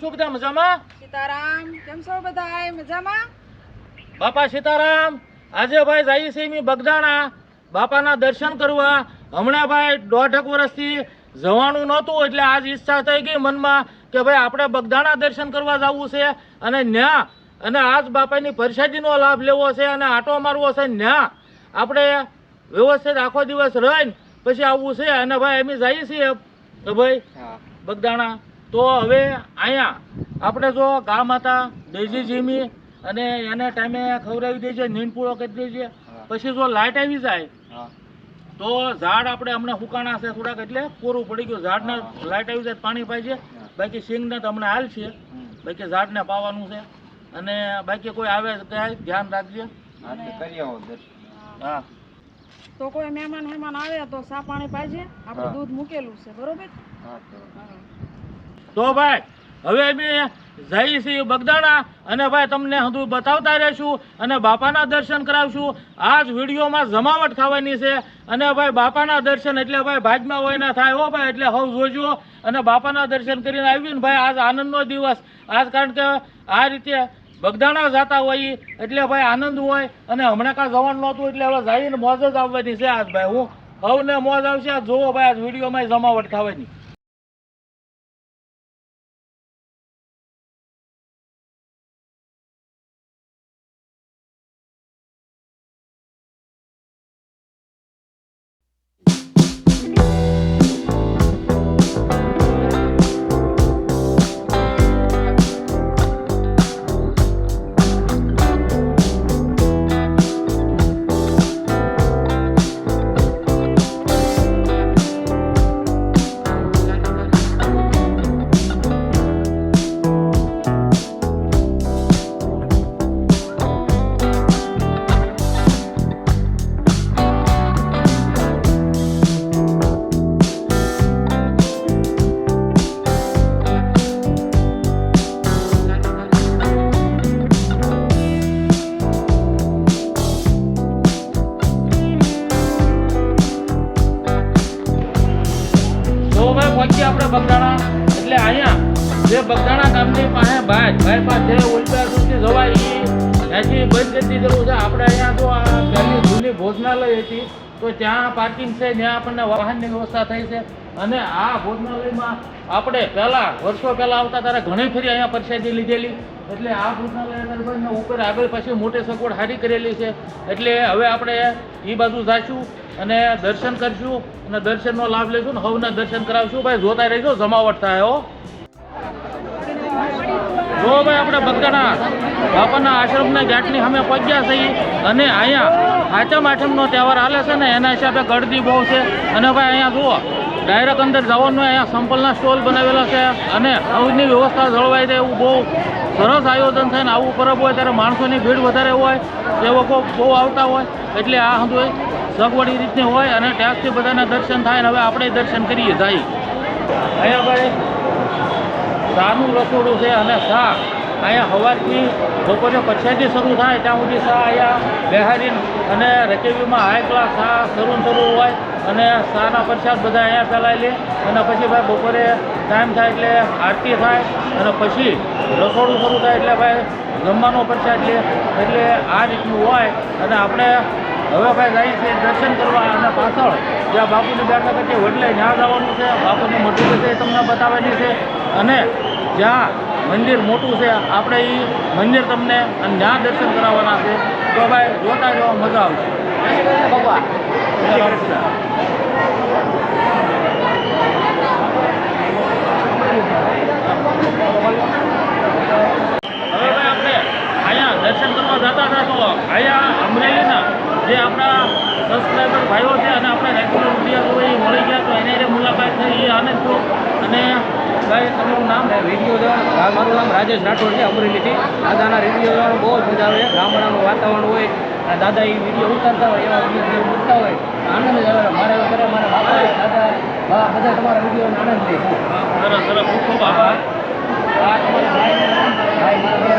કેમ છો બધા મજામાં? સીતારામ કેમ છો બધા મજામાં? બાપા સીતારામ આજે ભાઈ જઈએ છીએ મેં બગદાણા. બાપાના દર્શન કરવા. હમણાં ભાઈ દોઢક વર્ષથી જવાનું નહોતું એટલે આજ ઈચ્છા થઈ ગઈ મનમાં કે ભાઈ આપણે બગદાણા દર્શન કરવા જવું છે અને ન્યા અને આજ બાપાની પરસાદીનો લાભ લેવો છે અને આટો મારવો છે. ન્યા આપણે વ્યવસ્થિત આખો દિવસ રહીને પછી આવવું છે અને ભાઈ અમે જઈએ છીએ તો ભાઈ બગદાણા. તો હવે અહીંયા આપણે જો ગા માતા દેજી જીમી અને એને ટાઈમે ખવડાવી દેજે નીંદપૂળો કરી દેજે પછી જો લાઇટ આવી જાય તો ઝાડ આપણે હમણાં ફૂકાણા છે થોડાક એટલે કોરું પડી ગયું. ઝાડને લાઇટ આવી જાય પાણી પાઈ છે બાકી સિંગને તો હમણાં હાલ છે. બાકી ઝાડને પાવાનું છે. અને બાકી કોઈ આવે ધ્યાન રાખજે. હા તો કોઈ મહેમાન મહેમાન આવે તો સા પાણી પાજે આપણે દૂધ મૂકેલું છે. બરોબર? તો ભાઈ, હવે અમે જઈ છીએ બગદાણા અને ભાઈ તમને હજુ બતાવતા રહેશું અને બાપાના દર્શન કરાવશું. આ જ વિડીયોમાં જમાવટ ખાવાની છે અને ભાઈ બાપાના દર્શન એટલે ભાઈ ભાગમાં હોય ના થાય હો ભાઈ, એટલે હવે જોજો. અને બાપાના દર્શન કરીને આવ્યું ને ભાઈ, આજ આનંદનો દિવસ. આજ કારણ કે આ રીતે બગદાણા જતા હોય એટલે ભાઈ આનંદ હોય. અને હમણાં કાં જવાનું નહોતું એટલે હવે જઈને મોજ જ આવવાની છે આજ ભાઈ, હું. હવને મોજ આવશે. આ જોવો ભાઈ, આજ વિડીયોમાં જમાવટ ખાવાની. ભાઈ ભાઈ પાસે ઉલટા સુધી જવાય ત્યાંથી બંધ કરી દીધેલું છે. આપણે અહીંયા તો આ પહેલી જૂની ભોજનાલય હતી, તો ત્યાં પાર્કિંગ છે, ત્યાં આપણને વાહનની વ્યવસ્થા થઈ છે. અને આ ભોજનાલયમાં આપણે પહેલાં વર્ષો પહેલાં આવતા ત્યારે ઘણી ફરી અહીંયા પરસાદી લીધેલી. એટલે આ ભોજનાલય ઉપર આગળ પછી મોટી સગવડ સારી કરેલી છે. એટલે હવે આપણે એ બાજુ જાશું અને દર્શન કરશું અને દર્શનનો લાભ લેશું ને હવના દર્શન કરાવશું. ભાઈ જોતા રહેજો, જમાવટ થાય હો. જો ભાઈ આપણે બધાના બાપાના આશ્રમના ગાંઠની અમે પહોંચ્યા છીએ અને અહીંયા આઠમ આઠમનો તહેવાર હાલે છે ને, એના હિસાબે ગળદી બહુ છે. અને ભાઈ અહીંયા જુઓ ડાયરેક્ટ અંદર જવાનું અહીંયા સંપલના સ્ટોલ બનાવેલા છે અને હવની વ્યવસ્થા જળવાઈ છે એવું બહુ સરસ આયોજન થાય ને, આવું પરબ હોય ત્યારે માણસોની ભીડ વધારે હોય, સેવકો બહુ આવતા હોય, એટલે આ બધું સગવડી રીતની હોય અને ત્યાંથી બધાના દર્શન થાય ને, હવે આપણે દર્શન કરીએ, જાય. અહીંયા ભાઈ શાનું રસોડું છે અને સા અહીંયા સવારથી બપોરે પછાડી શરૂ થાય ત્યાં સુધી શા અહીંયા બેહારીન અને રકેબીમાં હાઈ ક્લાસ સા શરૂ શરૂ હોય અને સાના પ્રસાદ બધા અહીંયા ફેલાય લે. અને પછી ભાઈ બપોરે ટાઈમ થાય એટલે આરતી થાય અને પછી રસોડું શરૂ થાય એટલે ભાઈ જમવાનો પ્રસાદ લે. એટલે આ રીતનું હોય અને આપણે હવે ભાઈ જાય છીએ દર્શન કરવા અને પાછળ જ્યાં બાપુની બેઠક હતી વડલે ત્યાં જવાનું છે. બાપુની મોટી છે તમને બતાવવાની છે. અને જ્યાં મંદિર મોટું છે, આપણે એ મંદિર તમને અને ત્યાં દર્શન કરાવવાના છે, તો ભાઈ જોતા જોવા મજા આવશે. બાબા હવે ભાઈ આપણે અહીંયા દર્શન કરવા જતા હતા તો અહીંયા અમરેલીના જે આપણા સબસ્ક્રાઈબર ભાઈઓ છે અને આપણે રેગ્યુલર વીડિયો મળી ગયા તો એને મુલાકાત થઈ, એ આનંદ અને ભાઈ તમારું નામ વીડિયો જોવાનું મારું નામ રાજેશ રાઠોડ છે અમરેલીથી દાદાના વીડિયો જોવાનું બહુ જ મજા આવે ગામડાનું વાતાવરણ હોય અને દાદા એ વીડિયો ઉતારતા હોય એવા વીડિયો મૂકતા હોય આનંદ જ આવે મારે એવું મારા બાપા દાદા બધા તમારા વીડિયો આનંદ લે સરસ સરસ ખૂબ ખૂબ આભાર આ તમારા ભાઈ ભાઈ મારા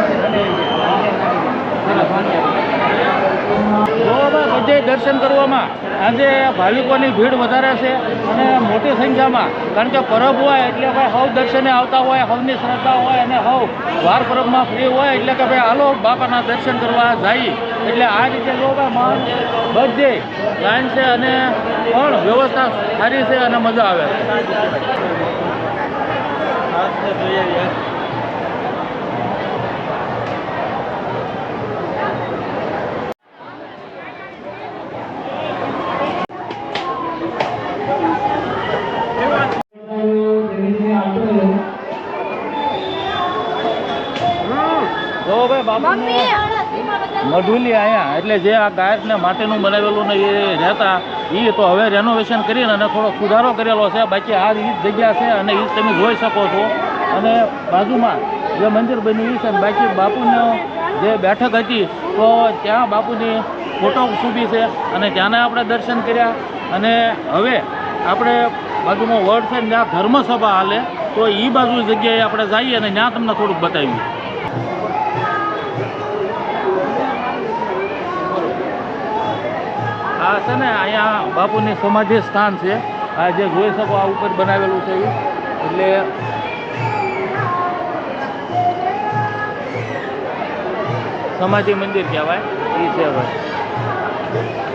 ભાઈ હવે બધે દર્શન કરવામાં આજે ભાવિકોની ભીડ વધારે છે અને મોટી સંખ્યામાં, કારણ કે પરબ હોય એટલે ભાઈ હવ દર્શને આવતા હોય, હવની શ્રદ્ધા હોય અને હવ વાર પરબમાં ફ્રી હોય એટલે કે ભાઈ હાલો બાપાના દર્શન કરવા જાય. એટલે આ રીતે માન બધે લાઈન છે અને પણ વ્યવસ્થા સારી છે અને મજા આવે છે. જો ભાઈ મઢુલી અહીંયા એટલે જે આ ગાયકને માટેનું બનાવેલું ને એ રહેતા એ તો હવે રેનોવેશન કરીને અને થોડો સુધારો કરેલો છે. બાકી આ એ જગ્યા છે અને એ તમે જોઈ શકો છો. અને બાજુમાં જે મંદિર બન્યું છે બાકી બાપુનો જે બેઠક હતી તો ત્યાં બાપુની ફોટો ઊભી છે અને ત્યાંના આપણે દર્શન કર્યા. અને હવે આપણે બાજુમાં વડ છે ને ત્યાં ધર્મસભા હાલે તો એ બાજુ જગ્યાએ આપણે જઈએ અને ત્યાં તમને થોડુંક બતાવીએ. છે ને, અહીંયા બાપુની સમાધિ સ્થાન છે. આ જે જોઈ શકો આ ઉપર બનાવેલું છે એટલે સમાધિ મંદિર કહેવાય. એ છે ભાઈ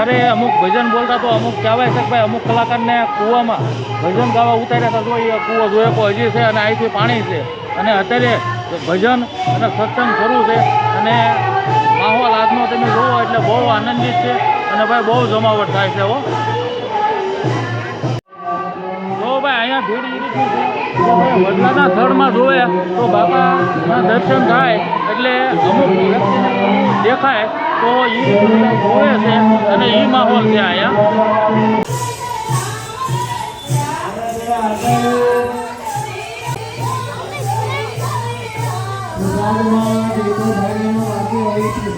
ભજન ત્યારે અમુક ભજન બોલતા તો અમુક કહેવાય છે કે ભાઈ અમુક કલાકારને કૂવામાં ભજન ગાવા ઉતાર્યા હતા, તો એ કૂવો જોઈએ કો હજી છે અને અહીંથી પાણી છે. અને અત્યારે ભજન અને સત્સંગ શરૂ છે અને માહોલ આજનો તમે જોવો એટલે બહુ આનંદિત છે અને ભાઈ બહુ જમાવટ થાય છે હો. તો ભાઈ અહીંયા ભીડ થડમાં જોવે તો બાપાના દર્શન થાય એટલે અમુક દેખાય તો એ જોવે છે અને એ માહોલ છે અહીંયા.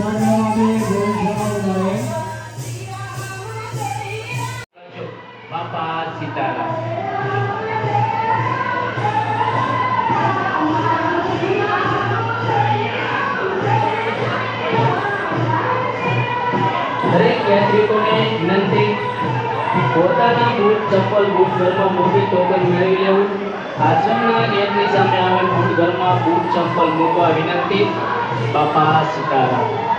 બાપા યાત્રિકોને વિનંતી. પોતાના બૂટ ચપ્પલ, બૂટ, ઘરમાં મોટી ટોકન મેળવી લેવું. આશ્રમના ગેટની સામે આવેલ બૂટ ઘરમાં બૂટ, ચપ્પલ મૂકવા વિનંતી. બાપા સીતારામ.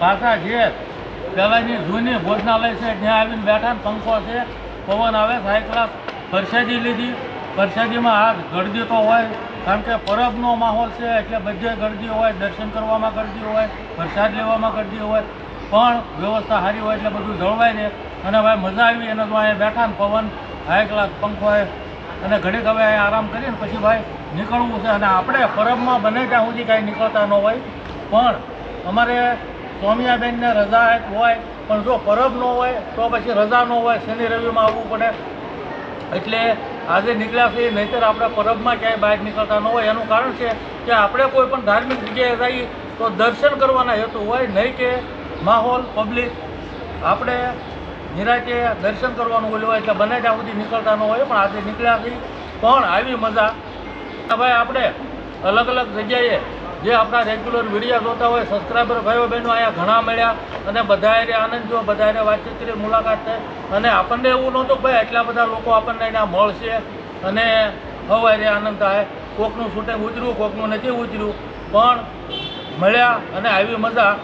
પાછા જે પહેલાંની જૂની ભોજનાલય છે, ત્યાં આવીને બેઠા ને પંખો છે. પવન આવે હાઈ ક્લાસ પરસાદી લીધી. પરસેદીમાં આ ગળદી તો હોય, કારણ કે પરબનો માહોલ છે, એટલે બધે ગળદી હોય, દર્શન કરવામાં ગળદી હોય, પ્રસાદ લેવામાં ગળદી હોય. પણ વ્યવસ્થા સારી હોય એટલે બધું જળવાય રહે અને ભાઈ મજા આવી, એને તો અહીંયા બેઠા ને પવન ક્લાસ પંખો અને ઘડીક હવે આરામ કરીને પછી ભાઈ નીકળવું છે. અને આપણે પરબમાં બને ત્યાં સુધી કાંઈ નીકળતા ન હોય. પણ અમારે સ્વામિયાબેનને રજા હોય, પણ જો પરબ ન હોય, તો પછી રજા ન હોય, શનિ રવિમાં આવવું પડે. એટલે આજે નીકળ્યા છીએ, નહીંતર આપણે પરબમાં ક્યાંય બહાર નીકળતા ન હોય. એનું કારણ છે કે આપણે કોઈ પણ ધાર્મિક જગ્યાએ જઈએ, તો દર્શન કરવાના હેતુ હોય, નહીં કે માહોલ, પબ્લિક. આપણે નિરાતે દર્શન કરવાનું બોલ્યું હોય, એટલે બને ત્યાં સુધી નીકળતા ન હોય, પણ આજે નીકળ્યા છીએ. પણ આવી મજા. ભાઈ, આપણે અલગ અલગ જગ્યાએ જે આપણા રેગ્યુલર વિડીયા જોતા હોય સબસ્ક્રાઈબર ભાઈઓ બહેનો અહીંયા ઘણા મળ્યા અને બધાએ આનંદ જો બધાએ વાતચીત કરી, મુલાકાત થઈ. અને આપણને એવું નહોતું ભાઈ એટલા બધા લોકો આપણને અહીંયા મળશે અને હવારે આનંદ થાય. કોકનું શૂટિંગ ઉતર્યું કોકનું નથી ઉતર્યું પણ મળ્યા અને આવી મજા.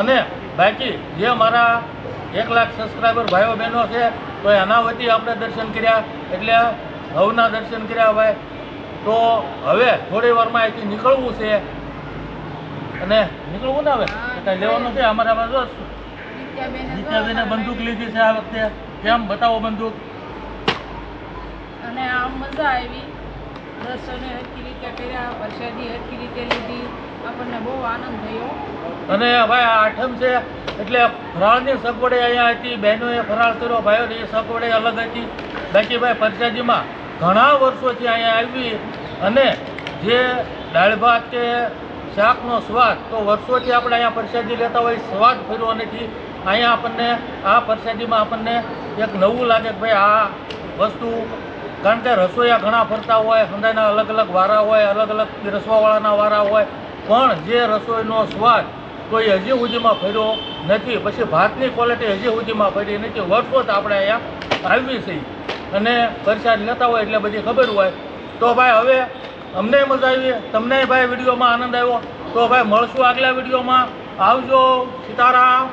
અને બાકી જે મારા એક લાખ સબસ્ક્રાઈબર ભાઈઓ બહેનો છે, તો એના વતી આપણે દર્શન કર્યા, એટલે હવના દર્શન કર્યા ભાઈ. તો હવે થોડી વારમાં અહીંથી નીકળવું છે. અને નીકળવું ને હવે કાંઈ લેવાનું છે અમારે રસ. નિત્યાબેને બંદૂક લીધી છે આ વખતે. કેમ? બતાવો બંદૂક. અને આમ મજા આવી. દર્શને હરખી રીતે કર્યા પ્રસાદી હરખી રીતે લીધી. આપણને બહુ આનંદ થયો. અને ભાઈ આઠમ છે એટલે ફરાળની સગવડે અહીંયા હતી. બહેનોએ ફરાળ કર્યો ભાઈઓની સગવડે અલગ હતી. બાકી ભાઈ પરસાદીમાં ઘણા વર્ષોથી અહીંયા આવી. અને જે દાળ ભાત કે શાકનો સ્વાદ. તો વર્ષોથી આપણે અહીંયા પ્રસાદી લેતા હોય, સ્વાદ ફેરવો નથી અહીંયા આપણને, આ પ્રસાદીમાં આપણને એક નવું લાગે કે ભાઈ આ વસ્તુ, કારણ કે રસોઈયા ઘણા ફરતા હોય સંદાયના અલગ અલગ વારા હોય, અલગ અલગ રસવાવાળાના વારા હોય, પણ જે રસોઈનો સ્વાદ કોઈ હજી સુધીમાં ફેર્યો નથી. પછી ભાતની ક્વોલિટી હજી સુધીમાં ફેરી નથી. વર્ષોથી આપણે અહીંયા આવી છે અને પ્રસાદ લેતા હોય એટલે બધી ખબર હોય. તો ભાઈ હવે અમને મજા આવી તમને ભાઈ વિડીયોમાં આનંદ આવ્યો. તો ભાઈ મળશું આગલા વિડીયોમાં. આવજો, સીતારામ.